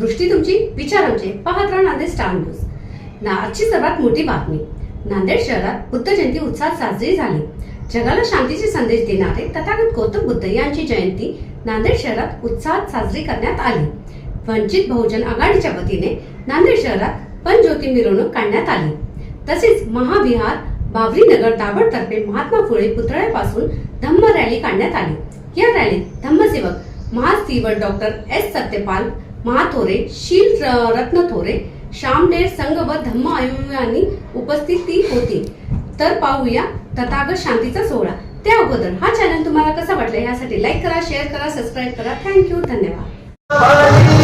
दृष्टी तुमची विचार म्हणजे पाहत राहा नांदेड स्टार न्यूज. ना आजची सर्वात मोठी बातमी. नांदेड शहरात बुद्ध जयंती उत्साहात साजरी झाली. जगाला शांतीचे संदेश देणारे तथागत गौतम बुद्ध यांची जयंती नांदेड शहरात उत्साहात साजरी करण्यात आली. वंचित बहुजन आघाडीच्या वतीने नांदेड शहरात पंचज्योती मिरवणूक काढण्यात आली. तसेच महाविहार बावरी नगर दाभडतर्फे महात्मा फुले पुतळ्यापासून धम्म रॅली काढण्यात आली. या रॅलीत धम्मसेवक महास्तीवर डॉक्टर एस सत्यपाल महाथोरे शील रत्न थोरे श्यामडेर संघ व धम्म आयुयांनी उपस्थिती होती तर पाहूया तथागत शांतीचा सोहळा त्या अगोदर हा चॅनल तुम्हाला कसा वाटला यासाठी लाईक करा शेअर करा सबस्क्राईब करा थँक्यू धन्यवाद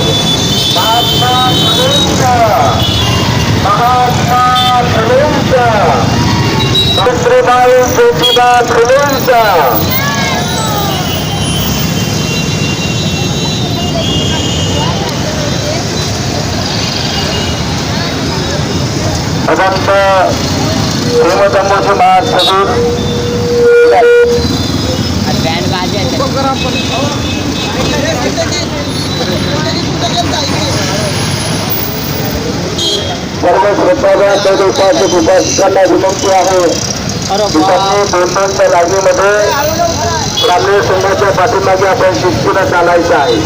महात्मा फुलेंचा महात्मा फुलेंचा सावित्रीबाई ज्योतिबा फुलेंचा. अनंत हेमदंबोजी महासभेत बैंड सर्व श्रोतांना तर उपासक उपासकांना विनंती आहे. की त्यांनी दोन दोनच्या लाईनीमध्ये ग्रामीण संघाच्या पाठीमागे आपण शिस्तीनं चालायचं आहे.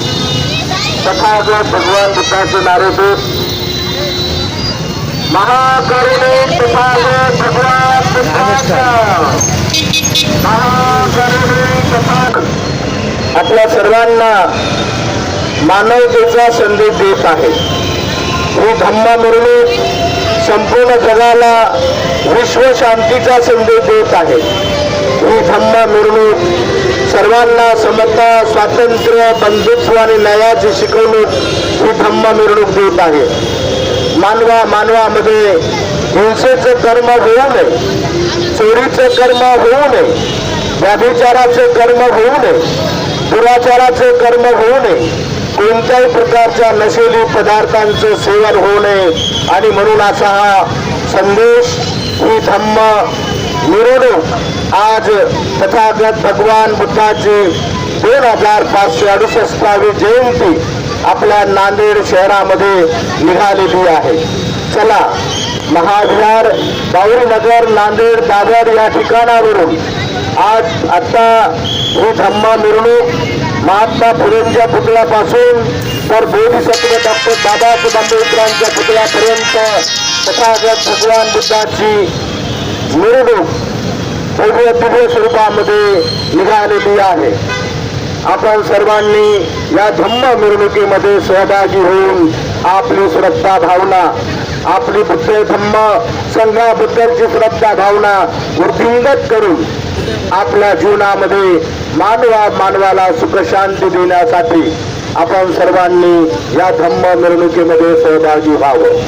तथागत भगवान बुद्धाचे नारेदेव महाकरुणे तथागत भगवान बुद्धाचा महाकरुणे तथागत आपल्या सर्वांना मानवतेचा संदेश देत आहे. ही धम्मा मिरवणूक संपूर्ण जगाला विश्वशांतीचा संदेश देत आहे. ही धम्मा मिरवणूक सर्वांना समता स्वातंत्र्य बंधुत्व आणि न्यायाची शिकवणूक ही धम्म मिरवणूक देत आहे. मानवा मानवामध्ये हिंसेचं कर्म होऊ नये चोरीचं कर्म होऊ नये व्याभिचाराचं कर्म होऊ नये दुराचाराचे कर्म होऊ नये कोणत्याही प्रकारच्या नशेली पदार्थांचं सेवन होऊ नये. आणि म्हणून असा हा संदेश ही धम्म मिरवणूक आज तथागत भगवान बुद्धाची दोन हजार पाचशे अडुसष्टावी जयंती आपल्या नांदेड शहरामध्ये निघालेली आहे. चला महाविहार बावरीनगर नांदेड दादर या ठिकाणावरून आज आत्ता ही धम्मा मिरवणूक महात्मा फुलेंच्या पुतळ्यापासून तर बोधिसत्व डॉक्टर बाबासाहेब आंबेडकरांच्या पुतळ्यापर्यंत तथागत भगवान बुद्धाची मिरवणूक भव्य दिव्य स्वरूपामध्ये निघालेली आहे. आपण सर्वांनी या धम्म मिरवणुकीमध्ये सहभागी होऊन आपली श्रद्धा भावना आपली बुद्ध धम्म संघाबद्दलची श्रद्धा भावना वृद्धिंगत करून आपल्या जीवनामध्ये मानवा मानवाला सुखशांती देण्यासाठी आपण सर्वांनी या धम्म मिरवणुकीमध्ये सहभागी व्हावं.